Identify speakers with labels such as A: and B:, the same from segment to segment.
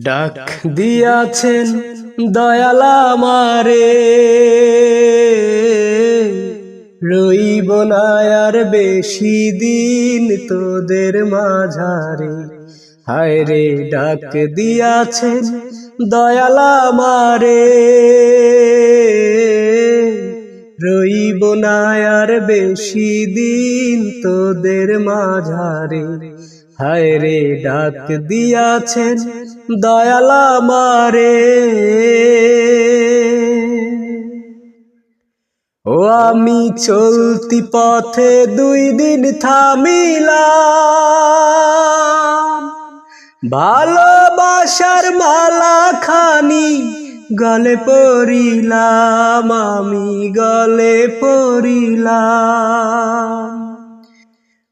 A: ডাক দিয়াছেন দয়ালা মারে রইব না আর বেশি দিন তোদের মাঝারে। হায় রে ডাক দিয়াছেন দয়ালা মারে রইব না আর বেশি দিন তোদের মাঝারে। হায় ডাক দিয়াছেন দয়ালা মারে ও আমি চলতি পথে দুই দিন থামিলাম। ভালোবাসার মালা খানি গলে পড়িলাম, আমি গলে পড়িলাম।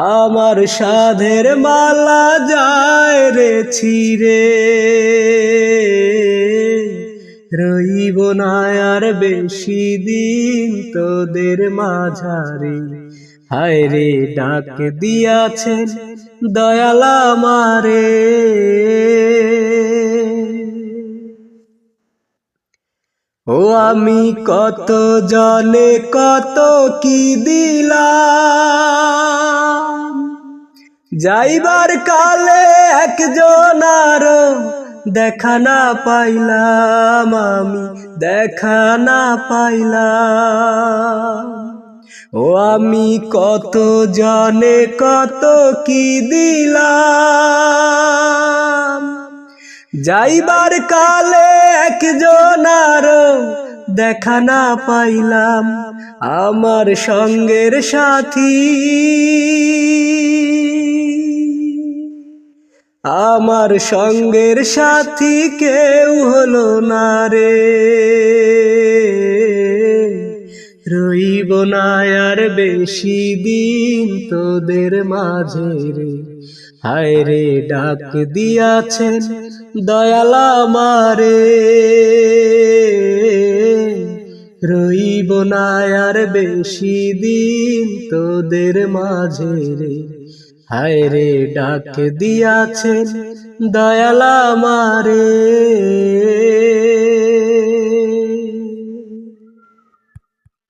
A: আমার সাধের মালা যায় রে ছিরে রইব না আর বেশি দিন তোদের মাঝারে। হায় রে, ডাক দিয়াছেন দয়ালা মারে ও আমি কত জনে কত কি দিলাম? যাইবার কালে একজন আর দেখা না পাইলাম আমি, দেখা না পাইলাম। ও আমি কত জনে কত কি দিলাম। যাইবার কালে একজন আর দেখা না পাইলাম আমার সঙ্গের সাথী। আমার সঙ্গের সাথী কেউ হলো না রে। রইব না আর বেশি দিন তোদের মাঝে রে। হায় রে, ডাক দিয়াছেন দয়ালা মারে রইব না আর বেশি দিন তোদের মাঝে রে। হায় রে ডাক দিয়াছেন দয়ালা মারে